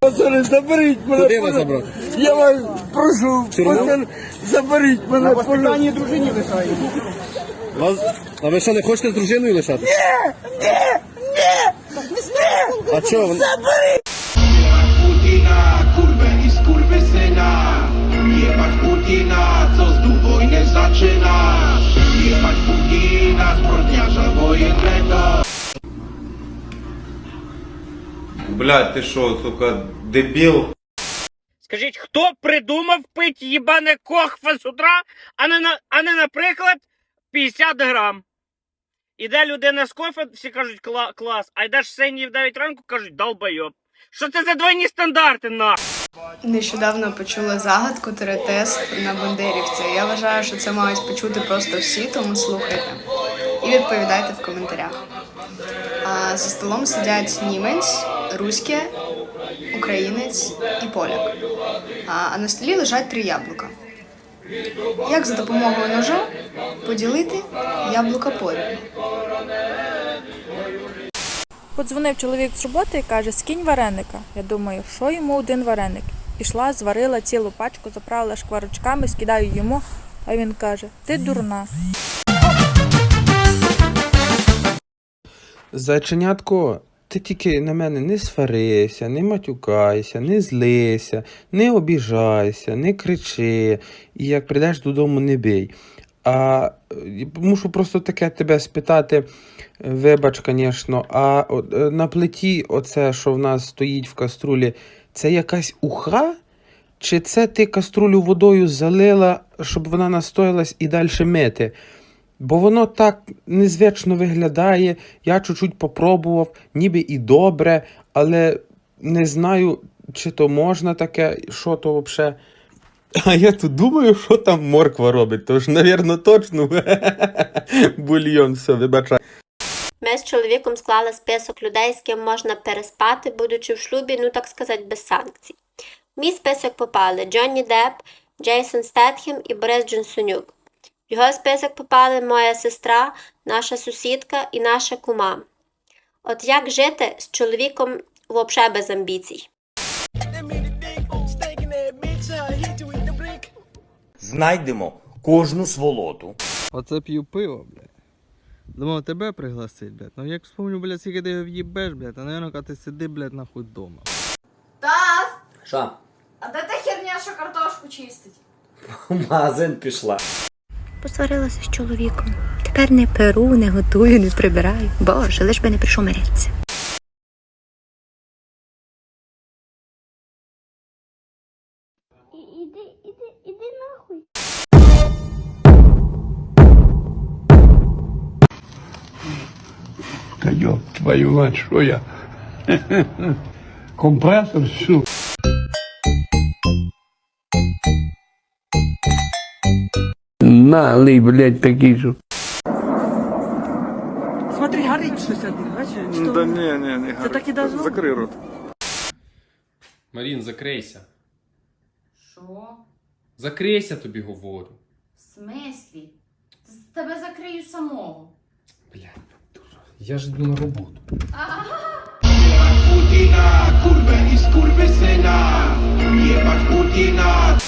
Пацани, заберіть мене. Куди вас забрати? Я вас прошу, пацани, заберіть мене. пожалуйста. дружині лишає. Вас... А ви що, не хочете з дружиною лишати? Ні! Ні! Ні! Ні! А чого? ви- Putina, kurwę i skurwysyna Jebać Putina, Блядь, ти що, сука, дебіл? Скажіть, хто придумав пить їбане кохфа з утра, а не, на, а не наприклад, 50 грам? Іде людина з кофе, всі кажуть «Кла- клас, а йдеш синій в 9 ранку, кажуть долбойоб. Що це за двойні стандарти, на? Нещодавно почула загадку тест на бандерівця. Я вважаю, що це мають почути просто всі, тому слухайте і відповідайте в коментарях. А за столом сидять німець, руське, українець і поляк. А, а на столі лежать три яблука. Як за допомогою ножа поділити яблука порівну? Подзвонив чоловік з роботи і каже, скинь вареника. Я думаю, що йому один вареник. Пішла, зварила цілу пачку, заправила шкварочками, скидаю йому, а він каже, ти дурна. Зайченятко, ти тільки на мене не сварися, не матюкайся, не злися, не обіжайся, не кричи, і як прийдеш додому, не бий. А е, мушу просто таке тебе спитати, вибач, звісно, а е, на плиті, оце, що в нас стоїть в каструлі, це якась уха? Чи це ти каструлю водою залила, щоб вона настоялась і далі мити? Бо воно так незвично виглядає. Я чуть-чуть попробував, ніби і добре, але не знаю, чи то можна таке, що то взагалі. А я тут думаю, що там морква робить. Тож, навірно, точно бульйон, все, вибачай. Ми з чоловіком склали список людей, з ким можна переспати, будучи в шлюбі, ну так сказати, без санкцій. В мій список попали Джонні Депп, Джейсон Стетхем і Борис Джонсонюк. В його список попали моя сестра, наша сусідка і наша кума. От як жити з чоловіком взагалі без амбіцій? Знайдемо кожну сволоту. Оце п'ю пиво, блядь. Думав тебе пригласить, блядь. Ну як вспомню, блядь, скільки ти в'їбеш, блядь, а наверное, коли ти сиди, блядь, нахуй дома. Тас! Що? А де та херня, що картошку чистить? Магазин пішла. Посварилася з чоловіком. Тепер не перу, не готую, не прибираю. Боже, лиш би не прийшов миритися. Іди, іди, іди нахуй. Та ёб твою мать, що я? Компресор, всю. Налий, блядь, такий же. Смотри, горить щось один, бачиш? Да ні, ні, не Це так і должно? Закрий рот. Марін, закрийся. Що? Закрийся, тобі говорю. В смислі? Тебе закрию самого. Блядь, я ж йду на роботу. Putina, kurwę i skurwysyna Jebać Putina,